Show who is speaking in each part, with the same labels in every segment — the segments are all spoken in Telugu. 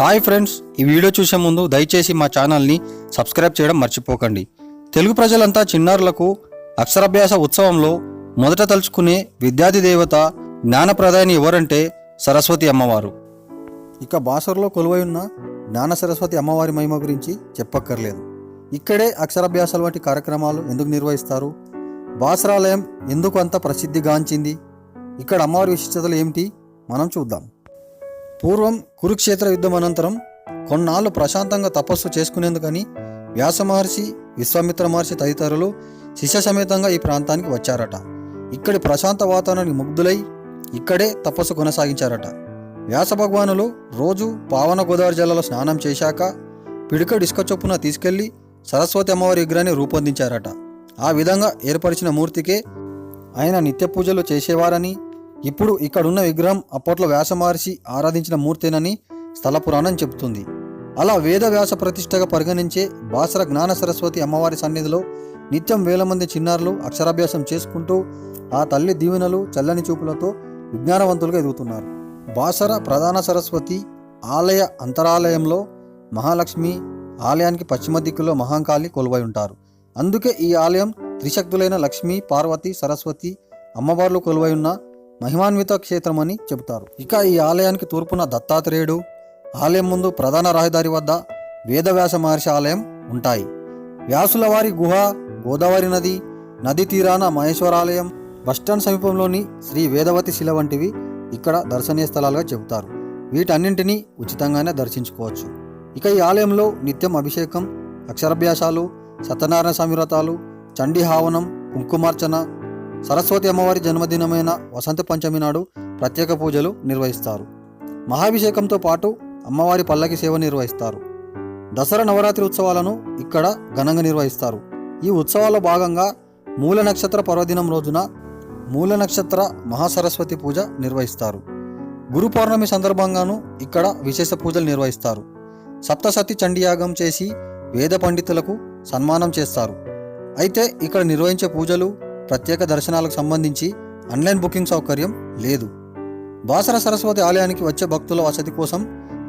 Speaker 1: హాయ్ ఫ్రెండ్స్ ఈ వీడియో చూసే ముందు దయచేసి మా ఛానల్ని సబ్స్క్రైబ్ చేయడం మర్చిపోకండి. తెలుగు ప్రజలంతా చిన్నారులకు అక్షరాభ్యాస ఉత్సవంలో మొదట తలుచుకునే విద్యార్థి దేవత జ్ఞానప్రదాయని ఎవరంటే సరస్వతి అమ్మవారు. ఇక బాసర్లో కొలువై ఉన్న జ్ఞాన సరస్వతి అమ్మవారి మహిమ గురించి చెప్పక్కర్లేదు. ఇక్కడే అక్షరాభ్యాసాలు వంటి కార్యక్రమాలు ఎందుకు నిర్వహిస్తారు? బాసరాలయం ఎందుకు అంత ప్రసిద్ధిగాంచింది? ఇక్కడ అమ్మవారి విశిష్టతలు ఏమిటి? మనం చూద్దాం. పూర్వం కురుక్షేత్ర యుద్ధం అనంతరం కొన్నాళ్ళు ప్రశాంతంగా తపస్సు చేసుకునేందుకని వ్యాస మహర్షి విశ్వామిత్ర మహర్షి తదితరులు శిష్య సమేతంగా ఈ ప్రాంతానికి వచ్చారట. ఇక్కడి ప్రశాంత వాతావరణానికి ముగ్ధులై ఇక్కడే తపస్సు కొనసాగించారట. వ్యాస భగవానులు రోజు పావన గోదావరి జలాలో స్నానం చేశాక పిడిక ఇసుక చొప్పున తీసుకెళ్ళి సరస్వతి అమ్మవారి విగ్రహాన్ని రూపొందించారట. ఆ విధంగా ఏర్పరిచిన మూర్తికే ఆయన నిత్య పూజలు చేసేవారని ఇప్పుడు ఇక్కడున్న విగ్రహం అప్పట్లో వ్యాసమహర్షి ఆరాధించిన మూర్తేనని స్థల పురాణం చెబుతుంది. అలా వేద వ్యాస ప్రతిష్టగా పరిగణించే బాసర జ్ఞాన సరస్వతి అమ్మవారి సన్నిధిలో నిత్యం వేల మంది చిన్నారులు అక్షరాభ్యాసం చేసుకుంటూ ఆ తల్లి దీవెనలు చల్లని చూపులతో విజ్ఞానవంతులుగా ఎదుగుతున్నారు. బాసర ప్రధాన సరస్వతి ఆలయ అంతరాలయంలో మహాలక్ష్మి ఆలయానికి పశ్చిమ దిక్కులో మహాంకాళి కొలువై ఉంటారు. అందుకే ఈ ఆలయం త్రిశక్తులైన లక్ష్మి పార్వతి సరస్వతి అమ్మవార్లు కొలువై ఉన్న మహిమాన్విత క్షేత్రమని చెబుతారు. ఇక ఈ ఆలయానికి తూర్పున దత్తాత్రేయుడు ఆలయం ముందు ప్రధాన రహదారి వద్ద వేదవ్యాస మహర్షి ఆలయం ఉంటాయి. వ్యాసుల వారి గుహ గోదావరి నది నది తీరాన మహేశ్వరాలయం బస్టాండ్ సమీపంలోని శ్రీ వేదవతి శిల వంటివి ఇక్కడ దర్శనీయ స్థలాలుగా చెబుతారు. వీటన్నింటినీ ఉచితంగానే దర్శించుకోవచ్చు. ఇక ఈ ఆలయంలో నిత్యం అభిషేకం అక్షరాభ్యాసాలు సత్యనారాయణ స్వామి వ్రతాలు చండీ హావనం కుంకుమార్చన సరస్వతి అమ్మవారి జన్మదినమైన వసంత పంచమి నాడు ప్రత్యేక పూజలు నిర్వహిస్తారు. మహాభిషేకంతో పాటు అమ్మవారి పల్లకి సేవ నిర్వహిస్తారు. దసరా నవరాత్రి ఉత్సవాలను ఇక్కడ ఘనంగా నిర్వహిస్తారు. ఈ ఉత్సవాల్లో భాగంగా మూల నక్షత్ర పర్వదినం రోజున మూల నక్షత్ర మహాసరస్వతి పూజ నిర్వహిస్తారు. గురు పౌర్ణమి సందర్భంగాను ఇక్కడ విశేష పూజలు నిర్వహిస్తారు. సప్తసతి చండీయాగం చేసి వేద పండితులకు సన్మానం చేస్తారు. అయితే ఇక్కడ నిర్వహించే పూజలు ప్రత్యేక దర్శనాలకు సంబంధించి ఆన్లైన్ బుకింగ్ సౌకర్యం లేదు. బాసర సరస్వతి ఆలయానికి వచ్చే భక్తుల వసతి కోసం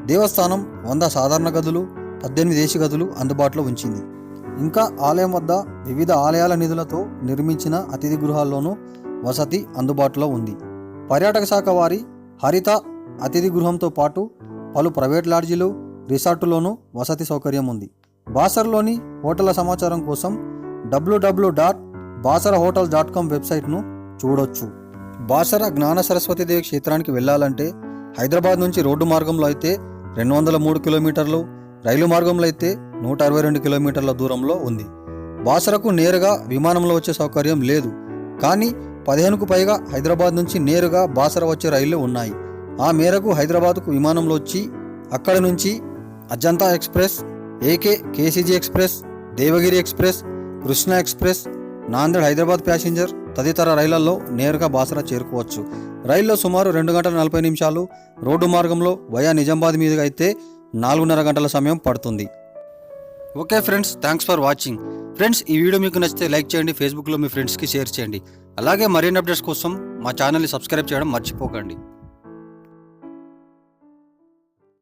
Speaker 1: దేవస్థానం వంద సాధారణ గదులు పద్దెనిమిది దేశ గదులు అందుబాటులో ఉంచింది. ఇంకా ఆలయం వద్ద వివిధ ఆలయాల నిధులతో నిర్మించిన అతిథి గృహాల్లోనూ వసతి అందుబాటులో ఉంది. పర్యాటక శాఖ వారి హరిత అతిథి గృహంతో పాటు పలు ప్రైవేట్ లాడ్జీలు రిసార్టులోనూ వసతి సౌకర్యం ఉంది. బాసర్లోని హోటళ్ళ సమాచారం కోసం WWW dot Basara hotel dot com వెబ్సైట్ను చూడొచ్చు. బాసర జ్ఞాన సరస్వతి దేవి క్షేత్రానికి వెళ్ళాలంటే హైదరాబాద్ నుంచి రోడ్డు మార్గంలో అయితే రెండు వందల మూడు కిలోమీటర్లు రైలు మార్గంలో అయితే నూట అరవై రెండు కిలోమీటర్ల దూరంలో ఉంది. బాసరకు నేరుగా విమానంలో వచ్చే సౌకర్యం లేదు. కానీ పదిహేనుకు పైగా హైదరాబాద్ నుంచి నేరుగా బాసర వచ్చే రైళ్ళు ఉన్నాయి. ఆ మేరకు హైదరాబాద్కు విమానంలో వచ్చి అక్కడి నుంచి Ajanta express AK KCG express Devagiri express Krishna express Nanded Hyderabad passenger తదితర రైళ్ళలో నేరుగా బాసరా చేరుకోవచ్చు. రైల్లో సుమారు రెండు గంటల నలభై నిమిషాలు రోడ్డు మార్గంలో వయా నిజామాబాద్ మీదుగా అయితే నాలుగున్నర గంటల సమయం పడుతుంది. Okay friends thanks for watching. Friends ఈ వీడియో మీకు నచ్చితే లైక్ చేయండి ఫేస్బుక్లో మీ ఫ్రెండ్స్కి షేర్ చేయండి. అలాగే మరిన్ని అప్డేట్స్ కోసం మా ఛానల్ని సబ్స్క్రైబ్ చేయడం మర్చిపోకండి.